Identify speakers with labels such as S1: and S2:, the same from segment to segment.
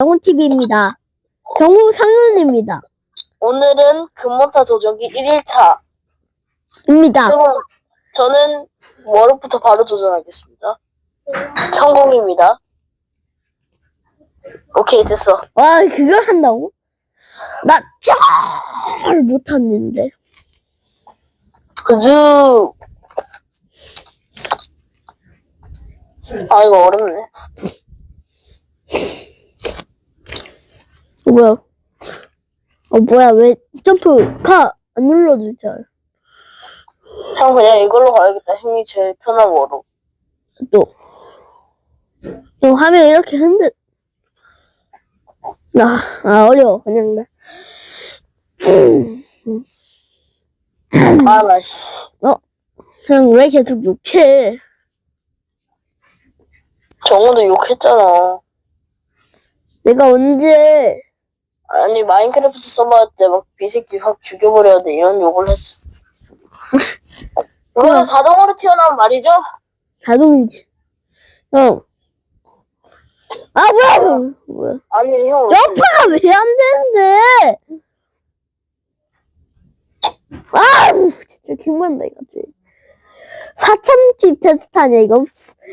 S1: 영훈TV입니다. 경우 상윤입니다.
S2: 오늘은 금모타 조정기 1일차.
S1: 입니다.
S2: 그럼 저는 월요부터 바로 도전하겠습니다. 성공입니다. 오케이, 됐어.
S1: 와, 그걸 한다고? 나잘 못하는데.
S2: 그즈. 아, 이거 어렵네.
S1: 뭐야? 어, 뭐야, 왜 점프 가, 안 눌러주잖아.
S2: 형, 그냥 이걸로 가야겠다. 형이 제일 편한 워로.
S1: 또. 좀 화면 이렇게 흔들, 나, 아, 어려워. 그냥 나.
S2: 아, 나, 씨.
S1: 그냥 왜 계속 욕해?
S2: 정우도 욕했잖아.
S1: 내가 언제,
S2: 아니, 마인크래프트 서버 때막 비새끼 확 죽여버려야 돼. 이런 욕을 했어. 이거는 자동으로 튀어나온 말이죠?
S1: 자동이지. 형. 아, 뭐야! 뭐야.
S2: 아니, 형. 왜
S1: 점프가 왜 안 되는데? 아, 진짜 기만다 이거지. 하참티 테스트 아니야 이거?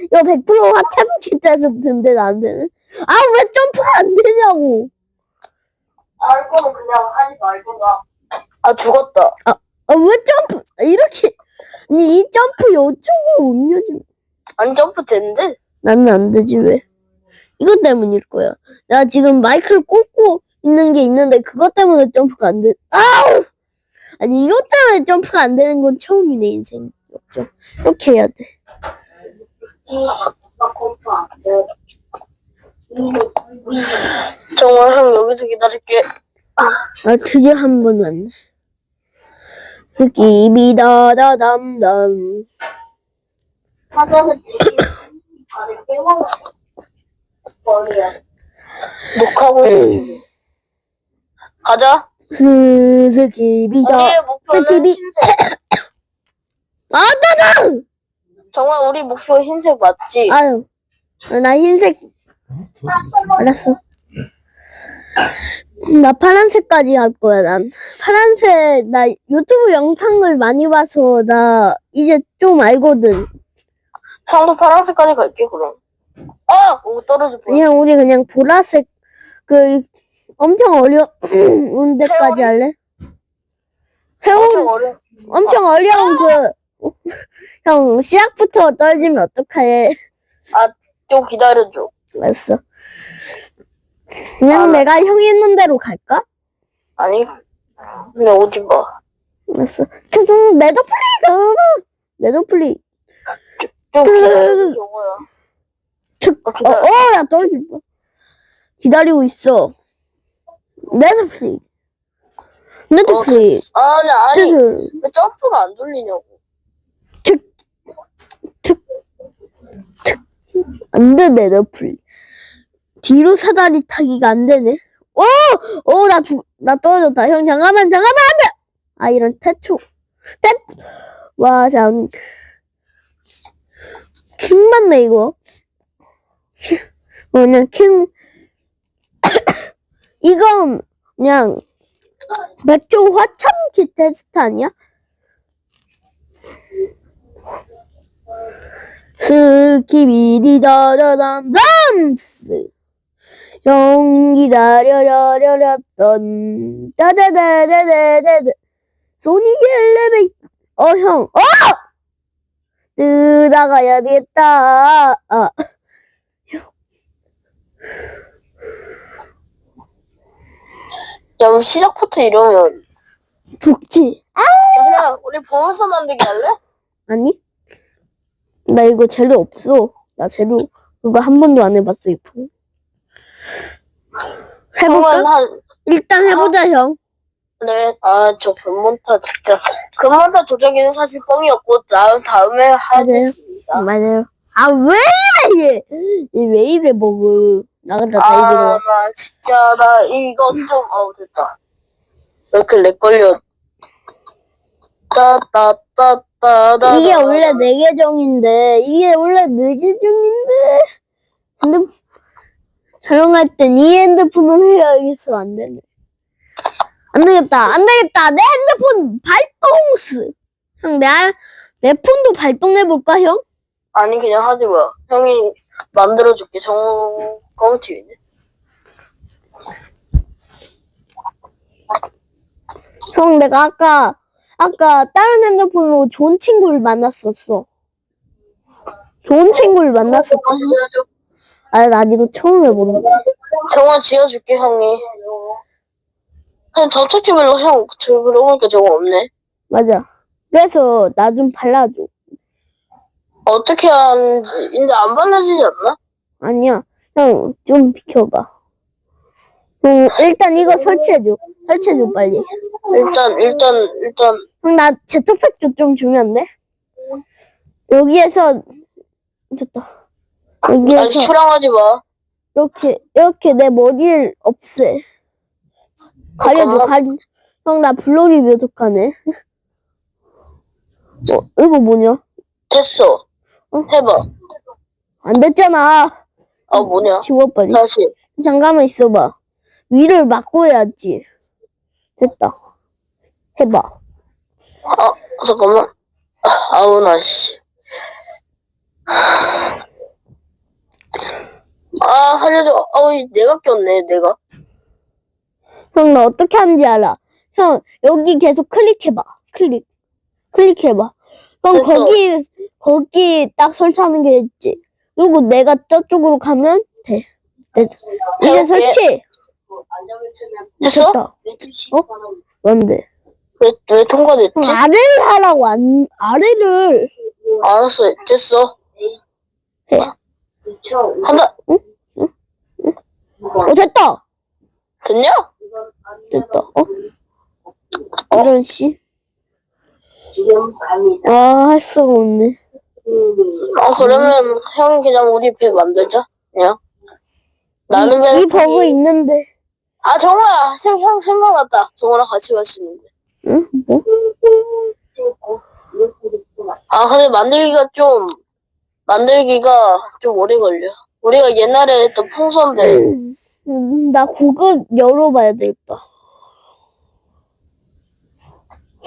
S1: 이거 100% 하참티 테스트인데 안 되네. 아, 왜 점프가 안 되냐고.
S2: 할 거면 그냥 하지 말거나. 아, 죽었다.
S1: 아, 왜 점프, 이렇게. 아니, 이 점프 이쪽으로 옮겨지.
S2: 안 점프 되는데?
S1: 나는 안 되지, 왜? 이것 때문일 거야. 나 지금 마이크를 꽂고 있는 게 있는데, 그것 때문에 점프가 안 돼. 아우! 아니, 이것 때문에 점프가 안 되는 건 처음이네, 인생. 이렇게 해야 돼.
S2: 정말 형 여기서 기다릴게.
S1: 아, 드디어 한 번 왔네. 스키비다다담담.
S2: 녹화하고 있어. 가자.
S1: 스, 스키비다.
S2: 우리의 목표는
S1: 스키비.
S2: 흰색.
S1: 아, 따다!
S2: 정말 우리 목표 흰색 맞지?
S1: 아유. 나 흰색. 알았어. 나 파란색까지 할 거야, 난. 파란색, 나 유튜브 영상을 많이 봐서, 나 이제 좀 알거든.
S2: 형도 파란색까지 갈게 그럼. 아! 오 떨어질 뻔.
S1: 그냥 우리 그냥 보라색, 그, 엄청 어려운 데까지 할래?
S2: 엄청 어려.
S1: 엄청 어려운 그, 형, 시작부터 떨어지면 어떡해.
S2: 좀 기다려줘.
S1: 알았어. 그냥
S2: 아,
S1: 내가 형이 있는 대로 갈까?
S2: 아니. 그냥 오지 마.
S1: 알았어. 짜잔, 네더플리! 네더플리.
S2: 좀. 어,
S1: 어,
S2: 기다려.
S1: 어, 야, 떨어질 뻔. 기다리고 있어. 네더플리. 네더플리.
S2: 아니 아니
S1: 짜잔.
S2: 왜 점프가 안 돌리냐고.
S1: 안 돼, 네더플리. 뒤로 사다리 타기가 안 되네. 오! 오, 나 죽, 나 떨어졌다. 형, 잠깐만, 잠깐만, 안 돼! 아, 이런 태초. 태, 와, 장. 킹 맞네, 이거. 어, 그냥 킹. 이건, 그냥, 맥주 화참기 테스트 아니야? 스키비디다다담 람스 형 기다려려려렸던 따다다다다다다. 소닉 엘레베이터 어형. 어! 뜨다가야 겠다. 아.
S2: 야 우리 시작부터 이러면
S1: 죽지.
S2: 야, 그냥 우리 보면서 만들기 할래?
S1: 아니? 나 이거 재료 없어. 나 재료 그거 한 번도 안 해봤어 이거 해볼까?
S2: 한
S1: 일단 해보자 형
S2: 그래 아저 금몬타 진짜 금몬타 조정기는 사실 뻥이었고 다음 다음에 하겠습니다.
S1: 맞아요. 아, 왜 이래, 얘. 얘왜 이래, 뭐, 나간다, 다
S2: 아,
S1: 이리로.
S2: 나 진짜 나 이거 좀 아우 됐다. 왜 이렇게 렉 걸려? 따따따따따
S1: 이게 원래 내 계정인데, 이게 원래 내 계정인데. 근데, 촬영할 땐 이 핸드폰을 해야겠어. 안 되네. 안 되겠다. 안 되겠다. 내 핸드폰 발동스. 형, 내, 알- 내 폰도 발동해볼까, 형?
S2: 아니 그냥 하지 마. 형이 만들어줄게. 정 검티비네.
S1: 형, 내가 아까, 아까 다른 핸드폰으로 좋은 친구를 만났었어. 좋은 친구를 만났었거든. 아, 나 이거 처음 해보는 거야.
S2: 정원 지어줄게 형이. 그냥 접착제별로 형 저 그러고 보니까 저거 없네.
S1: 맞아. 그래서 나 좀 발라줘.
S2: 어떻게 하는지 이제 안 발라지지 않나?
S1: 아니야. 형, 좀 비켜봐. 형, 일단 이거 설치해줘. 설치해줘, 빨리.
S2: 일단 일단 일단
S1: 형, 나 제트팩도 좀 주면 안 돼? 여기에서, 됐다.
S2: 아니
S1: 여기에서,
S2: 초랑하지 마.
S1: 이렇게, 이렇게 내 머리를 없애. 가려줘,
S2: 잠깐만.
S1: 가려. 형, 나 블록이 묘독하네. 어, 이거 뭐냐?
S2: 됐어.
S1: 어?
S2: 해봐.
S1: 안 됐잖아.
S2: 아 뭐냐?
S1: 지워, 빨리.
S2: 다시.
S1: 잠깐만 있어봐. 위를 막고 해야지. 됐다. 해봐.
S2: 아 잠깐만. 아, 아우 나 씨. 아 살려줘. 아우 이 내가 꼈네 내가.
S1: 형, 나 어떻게 하는지 알아. 형, 여기 계속 클릭해봐. 클릭. 클릭해봐. 그럼
S2: 됐어.
S1: 거기, 거기 딱 설치하는 게 있지. 그리고 내가 저쪽으로 가면 돼. 이제
S2: 오케이.
S1: 설치.
S2: 됐어?
S1: 됐다. 어? 뭔데?
S2: 왜, 왜 통과됐지?
S1: 형, 아래를 하라고, 안, 아래를.
S2: 알았어 됐어.
S1: 해.
S2: 한다.
S1: 어, 됐다.
S2: 됐냐?
S1: 됐다. 어? 이런 씨. 아, 할 수가 없네.
S2: 어 그러면 형 그냥 우리 배 만들자. 그냥. 나는
S1: 이, 이 버그 있는데.
S2: 아 정호야 생, 형 생각났다. 정호랑 같이 갈 수 있는데.
S1: 응? 뭐?
S2: 아 근데 만들기가 좀 만들기가 좀 오래 걸려. 우리가 옛날에 했던 풍선배
S1: 음, 나 고급 열어봐야 되겠다.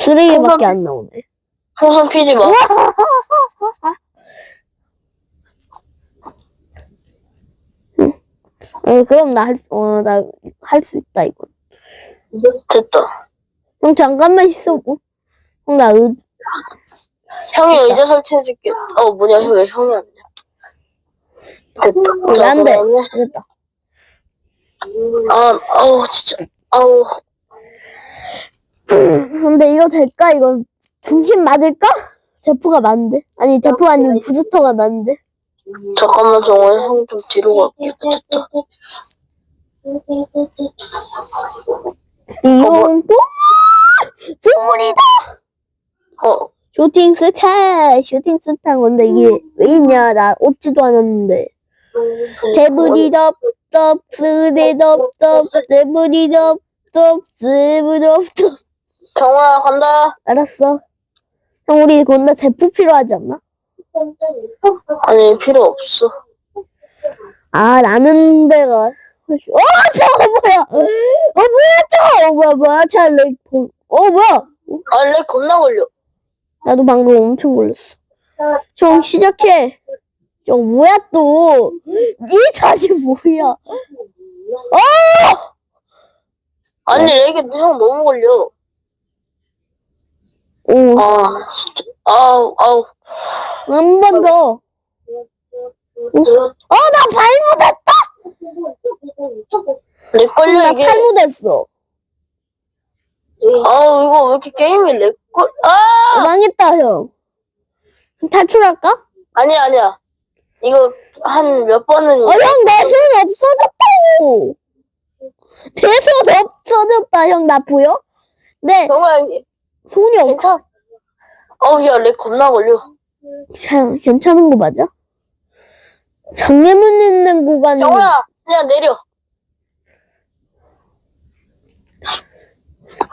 S1: 쓰레기밖에 안 나오네.
S2: 풍선 피지 마.
S1: 어, 그럼 나 할, 수- 어, 나 할 수 있다, 이거.
S2: 됐다.
S1: 형, 잠깐만 있어보. 형, 나 의,
S2: 형이 의자 설치해줄게. 어 뭐냐 왜 형이 안 돼? 됐다.
S1: 어,
S2: 자,
S1: 안 돼.
S2: 그러면-
S1: 됐다.
S2: 아 아우 진짜 아우
S1: 근데 이거 될까? 이거 중심 맞을까? 대포가 많은데? 아니, 대포가 아니고 부스터가 많은데?
S2: 잠깐만 정호야 형좀 뒤로 갈게. 됐다.
S1: 이건 또 주문이다!
S2: 어
S1: 쇼팅 스타! 쇼팅 스타 건데 이게 왜 있냐? 나 얻지도 않았는데. 대부리 덥덥 스레 덥덥 대부리 덥덥 스레 덥덥
S2: 정호야 간다.
S1: 알았어 형 우리 건너 대포 필요하지 않나?
S2: 아니 필요 없어.
S1: 아 나는 데가 훨씬 어 저거 뭐야 어 뭐야 저거 어 뭐야 뭐야 저렉 어 뭐야
S2: 아내 겁나 걸려.
S1: 나도 방금 엄청 걸렸어 형 시작해 저 뭐야 또이 자지 뭐야
S2: 아니 렉이 형 너무 걸려.
S1: 오한
S2: 아 진짜 아우 아우.
S1: 번 더. 어, 나 발못했다!
S2: 렉 걸려
S1: 나
S2: 이게.
S1: 탈못했어.
S2: 아우 이거 왜 이렇게 게임이 렉 걸? 아
S1: 망했다, 형. 탈출할까?
S2: 아니야 아니야. 이거 한 몇 번은
S1: 어, 형, 내 손 없어졌다고! 내 손 없어졌다, 형. 나 보여? 네,
S2: 정말
S1: 손이 없,
S2: 괜찮. 어우 야렉 겁나 걸려.
S1: 자, 괜찮은 거 맞아? 장애문 있는 구간은
S2: 정우야 그냥 내려.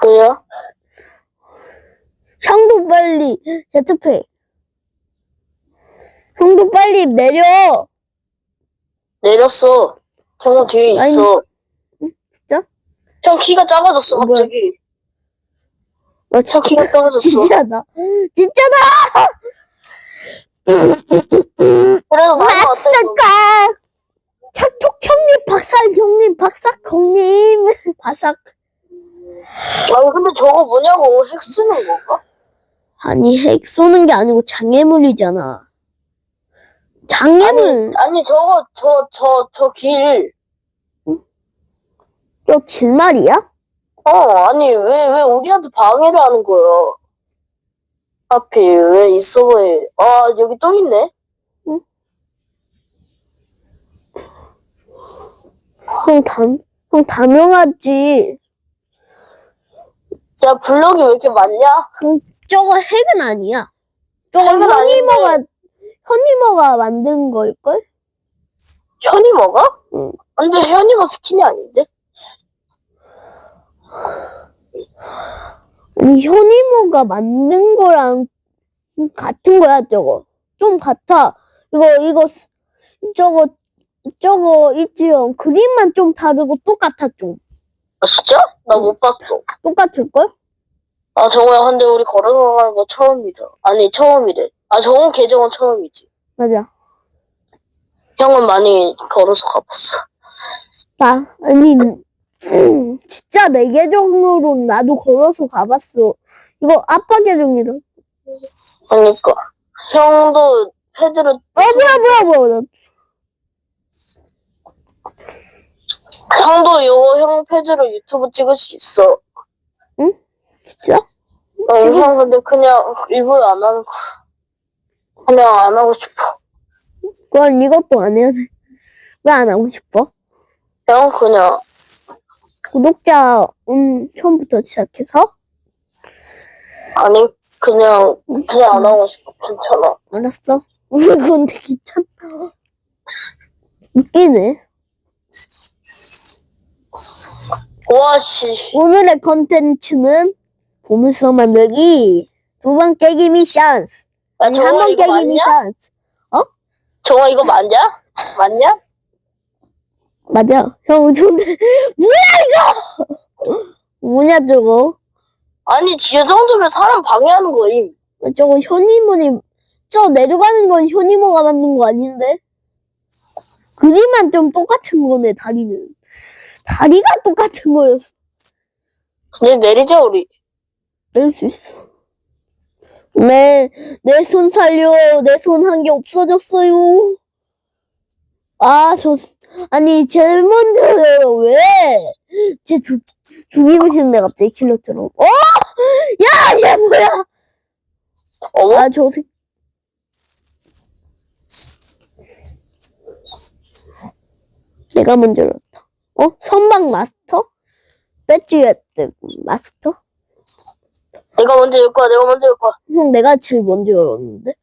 S2: 뭐야?
S1: 형도 빨리 제트팩. 형도 빨리 내려.
S2: 내렸어. 정우 뒤에
S1: 아니,
S2: 있어.
S1: 진짜?
S2: 형 키가 작아졌어,
S1: 어, 뭐야?
S2: 갑자기.
S1: 어,
S2: 형
S1: 진짜,
S2: 키가 작아졌어.
S1: 진짜다. 진짜다!
S2: 그래도 많이 왔다, 이거.
S1: 박사까! 착촉 형님, 박살 형님, 박삭 형님, 바삭.
S2: 아니, 근데 저거 뭐냐고, 핵 쓰는 건가?
S1: 아니, 핵 쏘는 게 아니고 장애물이잖아. 장애물,
S2: 아니, 저거, 저, 저, 저 길.
S1: 저 길말이야?
S2: 어, 아니, 왜, 왜 우리한테 방해를 하는 거야? 하필, 왜이 서버에. 아, 여기 또 있네?
S1: 형, 단, 형, 단명하지.
S2: 야, 블럭이 왜 이렇게 많냐?
S1: 저거 핵은 아니야. 저거
S2: 핵은
S1: 현이모가, 현이모가 만든 걸걸?
S2: 현이머가?
S1: 응.
S2: 근데 현이머 스킨이 아닌데?
S1: 아니, 현이모가 만든 거랑 같은 거야, 저거. 좀 같아. 이거, 이거, 스- 저거, 저거 있지요. 그림만 좀 다르고 똑같아, 좀.
S2: 아, 진짜? 나 못 봤어.
S1: 똑같을걸?
S2: 아, 정우야, 근데 우리 걸어가는 거 처음이죠. 아니, 처음이래. 아, 정우 계정은 처음이지.
S1: 맞아.
S2: 형은 많이 걸어서 가봤어.
S1: 나, 아니, 음, 진짜 내 계정으로 나도 걸어서 가봤어. 이거 아빠 계정이다.
S2: 그러니까. 형도 패드를,
S1: 어, 뭐야, 뭐야, 뭐야.
S2: 형도 요거 형 패드로 유튜브 찍을 수 있어.
S1: 진짜?
S2: 어, 형 근데 그냥 일부러 안 하는 거. 그냥 안 하고 싶어.
S1: 그건 이것도 안 해야 돼. 왜 안 하고 싶어?
S2: 형 그냥
S1: 구독자, 음, 처음부터 시작해서?
S2: 아니 그냥 그냥 안 하고 싶어. 괜찮아.
S1: 알았어. 근데 귀찮다. 웃기네.
S2: 와 씨.
S1: 오늘의 컨텐츠는 보물섬 만들기 두 번 깨기 미션. 아니, 한 번 깨기? 미션.
S2: 정아 이거 맞냐? 맞냐?
S1: 맞아. 형, 근데, 뭐야, 이거! 뭐냐, 저거?
S2: 아니 지 정도면 사람 방해하는 거임.
S1: 저거 현이모니, 저 내려가는 건 현이모가 만든 거 아닌데? 그림만 좀 똑같은 거네, 다리는. 다리가 똑같은 거였어.
S2: 근데 내리자 우리.
S1: 낼 수 있어. 내, 내손 살려. 내 손 한 개 없어졌어요. 아, 저, 아니, 젤몬드를 왜? 쟤 죽, 죽이고 싶네, 갑자기 킬러처럼. 어! 야, 얘 뭐야!
S2: 어머?
S1: 아, 저 새... 내가 먼저 열었다. 어? 선박 마스터? 배지 획득 마스터?
S2: 내가 먼저 열 거야. 내가 먼저 열 거야.
S1: 형, 내가 제일 먼저 열었는데?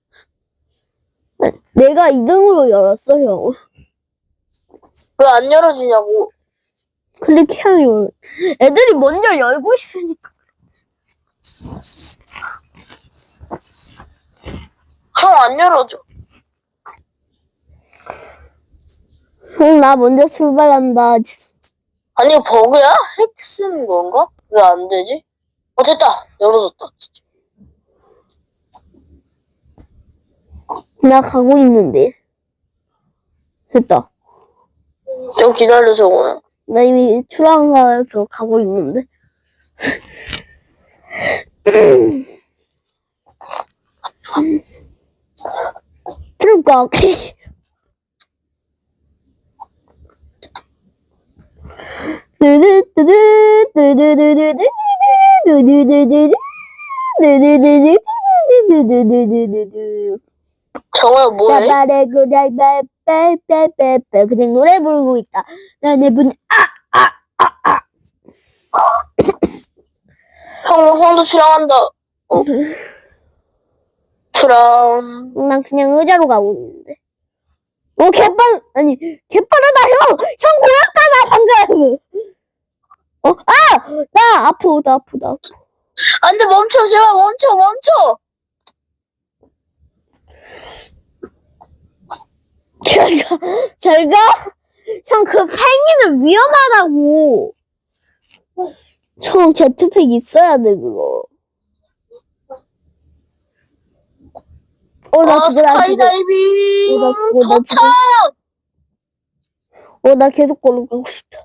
S1: 아니, 내가 2등으로 열었어, 형.
S2: 왜 안 열어지냐고.
S1: 클릭해야 열. 애들이 먼저 열고 있으니까.
S2: 형 안 열어줘.
S1: 형, 나 먼저 출발한다.
S2: 아니 버그야? 핵 쓰는 건가? 왜 안 되지? 어 됐다. 열어줬다.
S1: 나 가고 있는데. 됐다.
S2: 좀 기다려 정우야.
S1: 나 이미 출항가서 가고 있는데. 출각.
S2: 정우야 뭐해?
S1: 나발에 그날 빼빼빼빼빼 그냥 노래 부르고 있다. 나내
S2: 분형 형도 출항한다. 어. 출항.
S1: 난 그냥 의자로 가고 있는데. 어, 개빨, 아니, 개빠르다, 형! 형 고였잖아, 방금! 어, 아! 나 아파, 나 아파.
S2: 안돼 멈춰 제발 멈춰 멈춰.
S1: 잘 가, 잘 가. 형, 그 팽이는 위험하다고. 형, 제트팩 있어야 돼, 그거. 어, 나
S2: 아,
S1: 지금, 나 지금.
S2: 스카이다이빙!
S1: 어, 나 그거, 나 지금. 어, 나 계속 걸어 가고 싶다.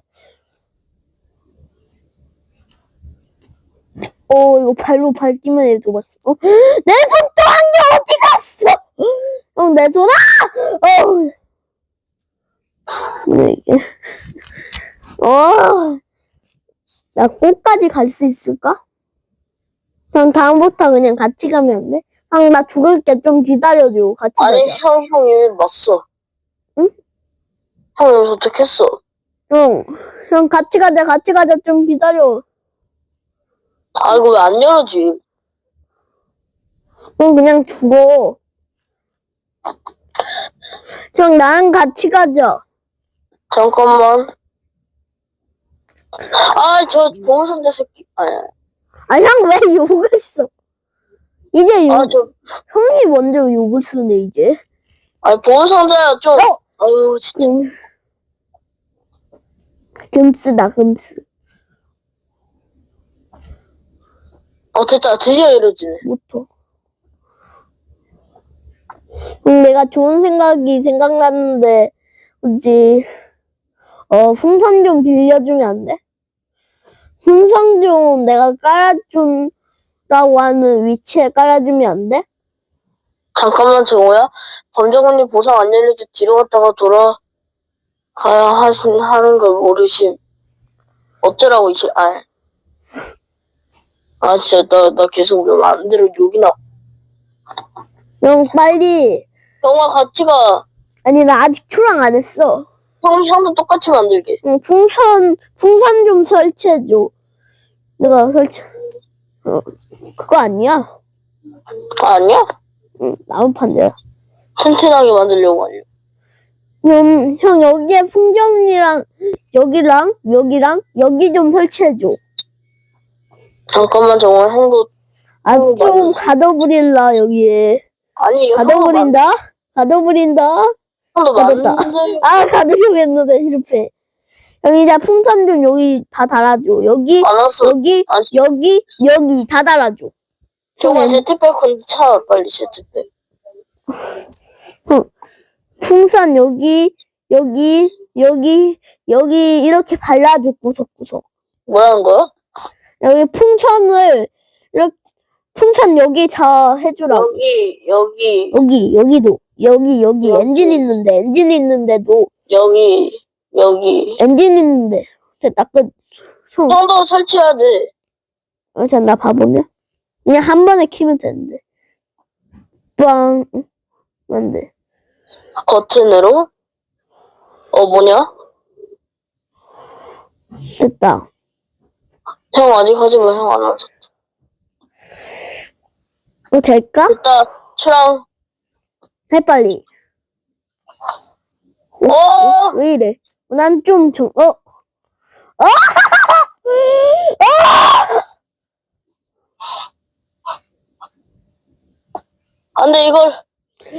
S1: 어, 이거 발로 밟기만 해도 봤어. 어? 내 손도 한개 어디 갔어? 어, 내 손, 아! 어. 뭐야, 이게. 어. 나 꽃까지 갈 수 있을까? 형, 다음부터 그냥 같이 가면 안 돼? 형, 나 죽을게. 좀 기다려줘. 같이
S2: 아니,
S1: 가자.
S2: 형, 형 이미 맞어.
S1: 응?
S2: 형 이미 도착했어.
S1: 형, 형, 같이 가자. 같이 가자. 좀 기다려.
S2: 아, 이거 왜 안 열어지?
S1: 형 그냥 죽어. 형 나랑 같이 가자.
S2: 잠깐만. 아, 저 보험선대 새끼. 아니,
S1: 아 형 왜 욕을 써? 이제 욕,
S2: 아, 저,
S1: 형이 먼저 욕을 쓰네 이제.
S2: 아니, 보험선대야 좀.
S1: 어!
S2: 아유, 진짜.
S1: 금, 금스다 금스.
S2: 어, 됐다. 드디어 이러지네.
S1: 못터. 음, 내가 좋은 생각이 생각났는데 뭐지? 어 풍선 좀 빌려주면 안 돼? 풍선 좀 내가 깔아준다고 하는 위치에 깔아주면 안 돼?
S2: 잠깐만, 정호야. 검정언니 보상 안 열릴 때 뒤로 갔다가 돌아가야 하신, 하는 걸 모르심. 어쩌라고, 이씨. 아, 아, 진짜, 나, 나 계속 왜 마음대로 욕이 나.
S1: 형 빨리.
S2: 형아, 같이 가.
S1: 아니 나 아직 출항 안 했어.
S2: 형, 형도 똑같이 만들게.
S1: 응, 풍선 풍선 좀 설치해줘. 내가 설치. 어 그거 아니야?
S2: 아, 아니야?
S1: 응 나무판대야.
S2: 튼튼하게 만들려고 하려.
S1: 형, 형 여기에 풍경이랑 여기랑 여기랑 여기 좀 설치해줘.
S2: 잠깐만, 정호 형도,
S1: 아
S2: 어,
S1: 좀. 가둬버릴라 여기에.
S2: 아니, 만,
S1: 가둬버린다. 가둬버린다.
S2: 형도
S1: 가뒀다.
S2: 만들,
S1: 아 가두려고 했는데 실패. 형 이제 풍선 좀 여기 다 달아줘. 여기
S2: 알았어.
S1: 여기
S2: 아니.
S1: 여기 여기 다 달아줘. 응.
S2: 제트백 건차 빨리, 제트백.
S1: 풍선 여기 여기 여기 여기 이렇게 발라줘 구석구석.
S2: 뭐라는 거야?
S1: 여기 풍선을 이렇게 풍선 여기 다 해주라고.
S2: 여기, 여기,
S1: 여기 여기도 여기 여기
S2: 여기.
S1: 엔진 있는데 엔진 있는데도
S2: 여기, 여기.
S1: 엔진 있는데 됐다 끝. 형,
S2: 형도 설치해야 돼.
S1: 어, 나 바보냐? 그냥 한 번에 키면 되는데. 빵. 응, 안 돼.
S2: 버튼으로? 어, 뭐냐?
S1: 됐다.
S2: 형 아직 하지 마, 형안 하죠.
S1: 어, 될까?
S2: 됐다, 출항.
S1: 해, 빨리.
S2: 어!
S1: 왜 이래? 난 좀 정, 어? 어!
S2: 안 돼, 이걸.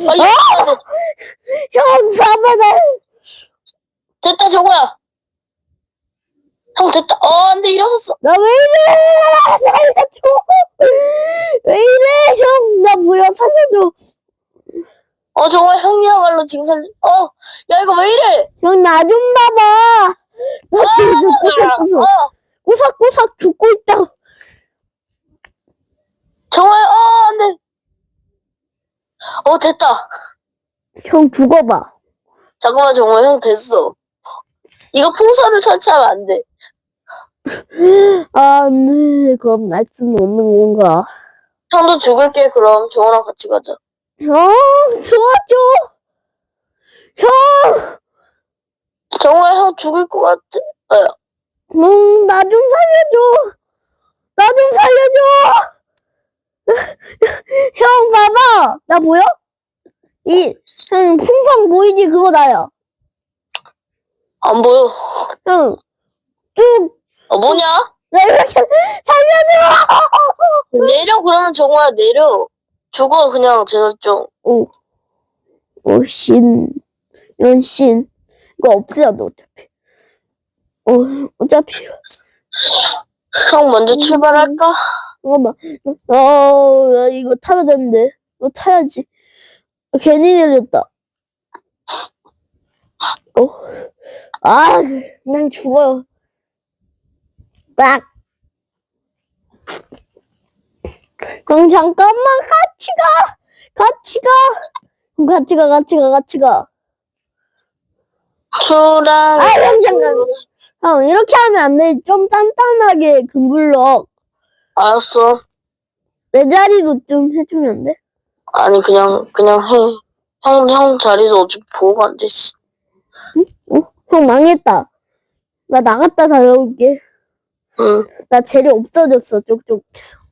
S2: 빨리
S1: 어!
S2: 해야 돼.
S1: 형, 봐봐, 나.
S2: 됐다, 저거야. 형, 됐다. 어, 안 돼, 일어섰어.
S1: 나 왜 이래? 살려줘. 왜 이래, 형? 나 뭐야, 살려줘.
S2: 어, 정말 형이야말로 지금 살, 어, 야, 이거 왜 이래?
S1: 형, 나 좀 봐봐. 나 지금 구석구석,
S2: 어,
S1: 구석구석 죽고 있다.
S2: 정말, 어, 안 돼. 어, 됐다.
S1: 형, 죽어봐.
S2: 잠깐만, 정말 형 됐어. 이거 풍선을 설치하면 안 돼.
S1: 아, 네. 그럼 날 수는 없는 건가?
S2: 형도 죽을게, 그럼. 정호랑 같이 가자.
S1: 형, 도와줘. 형,
S2: 정말 형 죽을 것 같아. 어,
S1: 응, 나좀 살려줘. 나 좀 살려줘. 형, 봐봐. 나 보여? 이, 형, 풍선 보이지? 그거 나야.
S2: 안 보여.
S1: 형, 쭉,
S2: 어, 뭐냐?
S1: 나 이렇게 살려줘.
S2: 내려, 그러면 정호야, 내려. 죽어, 그냥, 제설정.
S1: 오, 오, 신. 이건 신. 그거 없애야 돼, 어차피. 어, 어차피.
S2: 형 먼저 출발할까?
S1: 잠깐만. 어, 나 이거 타야 되는데. 이거 타야지. 괜히 내렸다. 어. 아, 그냥 죽어요. 딱. 그럼 잠깐만, 같이 가! 같이 가! 같이 가, 같이 가, 같이 가.
S2: 수랑.
S1: 아, 형, 잠깐. 형, 이렇게 하면 안 돼. 좀 단단하게 금블럭.
S2: 알았어.
S1: 내 자리도 좀 해주면 안 돼?
S2: 아니, 그냥, 그냥 해. 형, 형 자리도 어차피 보호가 안 됐어.
S1: 어? 형 망했다. 나 나갔다 다녀올게.
S2: 응.
S1: 나 재료 없어졌어. 응, 응, 응, 응, 응, 응,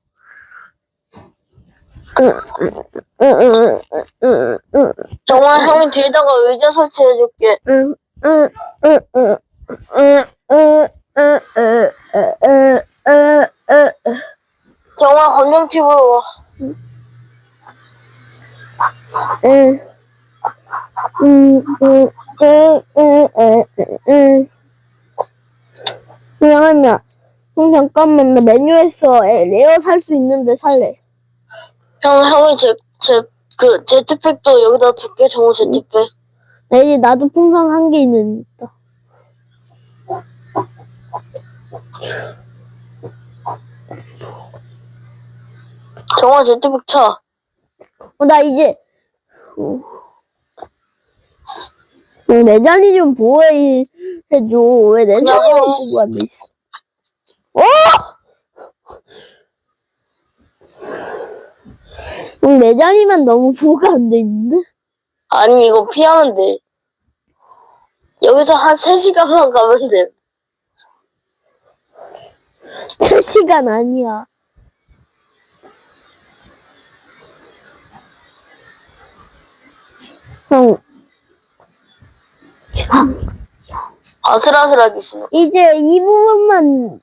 S2: 정원 형이 뒤에다가 의자 설치해줄게. 정원 건전집으로 와.
S1: 미안하면 잠깐만 나 메뉴에서 레어 살 수 있는데 살래.
S2: 형, 형이 제, 제, 그, 제트팩도 여기다 둘게, 정우 제트팩.
S1: 나 이제 나도 풍선 한 개 있는 있다.
S2: 정우 제트팩 쳐.
S1: 어, 나 이제, 어. 어, 내 자리 좀 보호해, 해줘. 왜 내 자리만
S2: 해.
S1: 보고 앉아있어? 어! 어, 내 자리만 너무 보호가 안 돼 있는데?
S2: 아니, 이거 피하면 돼. 여기서 한 3시간만 가면 돼.
S1: 3시간 아니야. 형,
S2: 아슬아슬하게 신어.
S1: 이제 이 부분만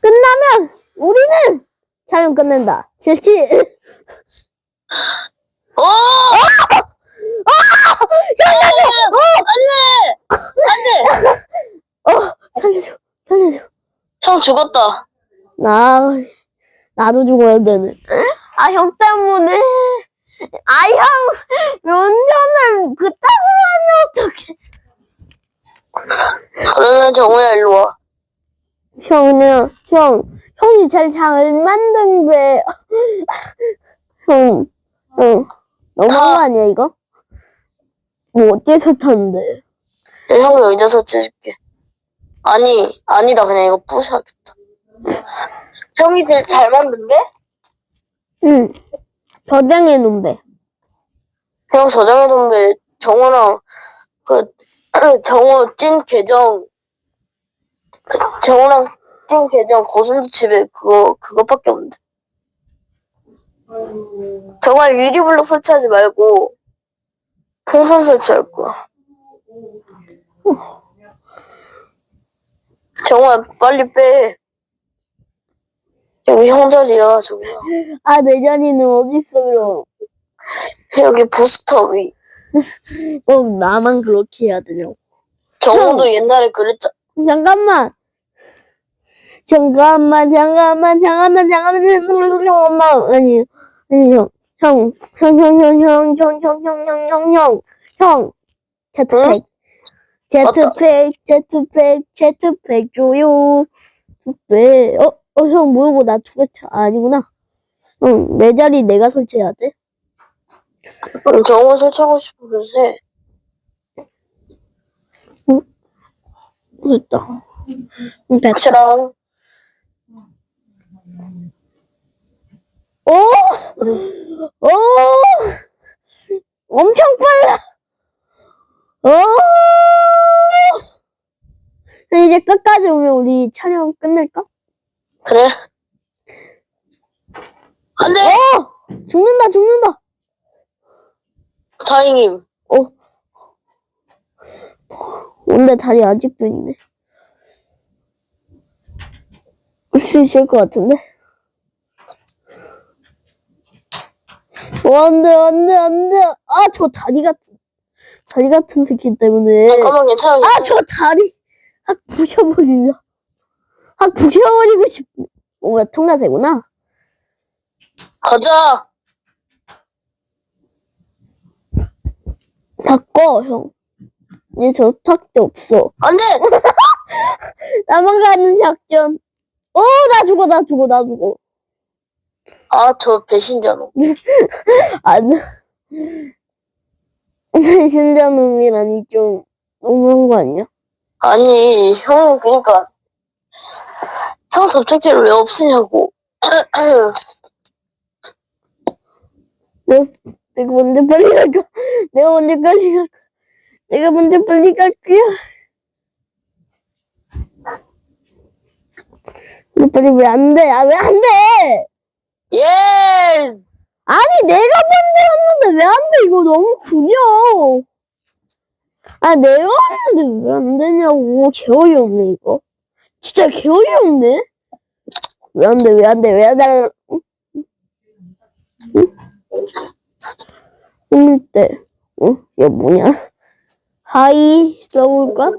S1: 끝나면 우리는 촬영 끝낸다. 실시.
S2: 오! 안 돼!
S1: 어, 살려줘, 살려줘.
S2: 형 죽었다.
S1: 나, 나도 죽어야 되네. 아, 형 때문에. 아, 형, 운전을 그따구 하면 어떡해.
S2: 그러면 정우야, 일로 와.
S1: 형은, 형, 형이 제일 잘 만든 게, 형, 형, 너무한 거 아니야, 이거? 뭐, 어째서 탔는데.
S2: 내 형이 의자 설치해줄게. 아니, 아니다. 그냥 이거 부셔야겠다. 형이 제일 잘 만든 게?
S1: 응. 저장해 놓은데.
S2: 형 저장해뒀는데 정우랑 그 정우 찐 계정 정우랑 찐 계정 고순도 집에 그거 그것밖에 없는데. 정말 유리블록 설치하지 말고 풍선 설치할 거야. 정우야 빨리 빼. 여기 형 자리야 정우야.
S1: 아, 내 자리는 어딨어, 그럼.
S2: 여기 부스터 위
S1: 어, 나만 그렇게 해야 되냐고.
S2: 정우도 옛날에 그랬잖아
S1: 잠깐만. 잠깐만, 잠깐만, 잠깐만, 잠깐만, 잠깐만. 아니, 아니, 형, 형, 형, 형, 형, 형, 형, 형, 형, 형, 형, 형, 형. 제트팩. 제트팩, 제트팩, 제트팩 줘요. 왜? 어, 어, 형 모르고 나 두개 차. 아, 아니구나. 응, 내 자리 내가 설치해야 돼.
S2: 정우 설치하고 싶어 그래
S1: 됐다. 응, 됐다.
S2: 확실한
S1: 오! 오! 엄청 빨라! 오! 이제 끝까지 오면 우리 촬영 끝낼까?
S2: 그래 안돼
S1: 어! 죽는다, 죽는다!
S2: 다행임
S1: 어. 근데 다리 아직도 있네. 올수 있을 것 같은데? 어, 안 돼, 안 돼, 안 돼. 아, 저 다리 같은. 다리 같은 새끼 때문에.
S2: 잠깐만 괜찮아.
S1: 아, 저 다리 확 부셔버리려. 확 부셔버리고 싶. 뭐야, 통과되구나.
S2: 가자.
S1: 바꿔, 형. 이제 저 탁대 없어.
S2: 안 돼!
S1: 나만 가는 작전. 어, 나 죽어, 나 죽어, 나 죽어.
S2: 아, 저 배신자노.
S1: 안. 신자 놈이라니 좀 너무한 거 아니야?
S2: 아니, 형, 그니까. 형 접착제를 왜 없으냐고.
S1: 내가 먼저 빨리 갈까? 내가 빨리 갈까? 내가 먼저 빨리 갈 거야. 근데 빨리 왜 안 돼? 아, 왜 안 돼?
S2: 예!
S1: 아니, 내가 먼저 왔는데 왜 안 돼? 이거 너무 구려. 아, 내가 왔는데 왜 안 되냐고. 개어이 없네, 이거. 진짜 개어이 없네? 왜 안 돼, 왜 안 돼, 왜 안 돼? 응? 응? 때, 어? 얘 뭐냐? 하이, 써볼까?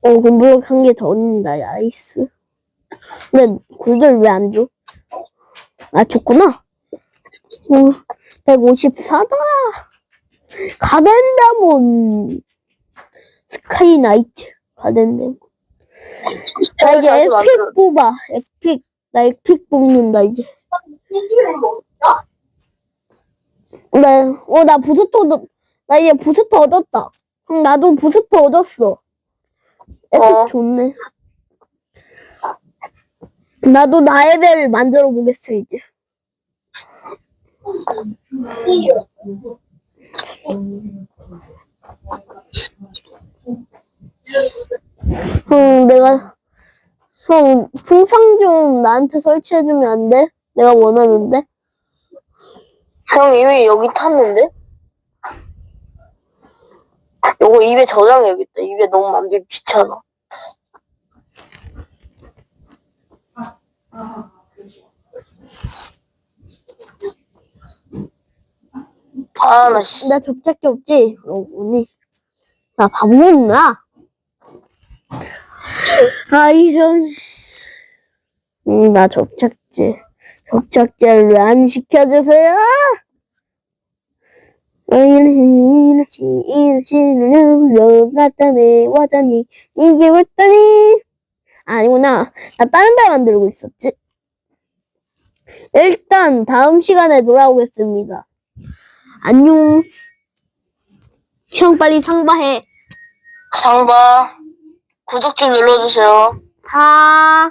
S1: 어, 금블럭 한 개 더 얻는다, 야이스. 근데 굴들 왜 안 줘? 아, 줬구나. 어, 154다. 가덴다몬. 스카이 나이트. 가덴다몬. 나 이제 에픽. 뽑아. 에픽. 나 에픽 뽑는다, 이제. 나, 어, 나 부스터 얻었, 나 이제 부스터 얻었다. 응, 나도 부스터 얻었어. 에픽
S2: 어.
S1: 좋네. 나도 나의 배를 만들어 보겠어, 이제. 응, 내가, 형, 풍상 좀 나한테 설치해주면 안 돼? 내가 원하는데?
S2: 형 이미 여기 탔는데? 요거 입에 저장해야겠다. 입에 너무 만들기 귀찮아. 아, 나 씨.
S1: 나 접착기 없지? 어, 오니. 나 바보였나? 아, 이런. 음, 나 접착제. 접착제를 왜 안 시켜주세요? 아, 이러시, 이러시, 이러시, 왔다니, 왔다니, 이게 왔다니. 아니구나. 나 다른 배 만들고 있었지. 일단, 다음 시간에 돌아오겠습니다. 안녕. 형 빨리 상바해.
S2: 상바 구독 좀 눌러주세요.
S1: 하.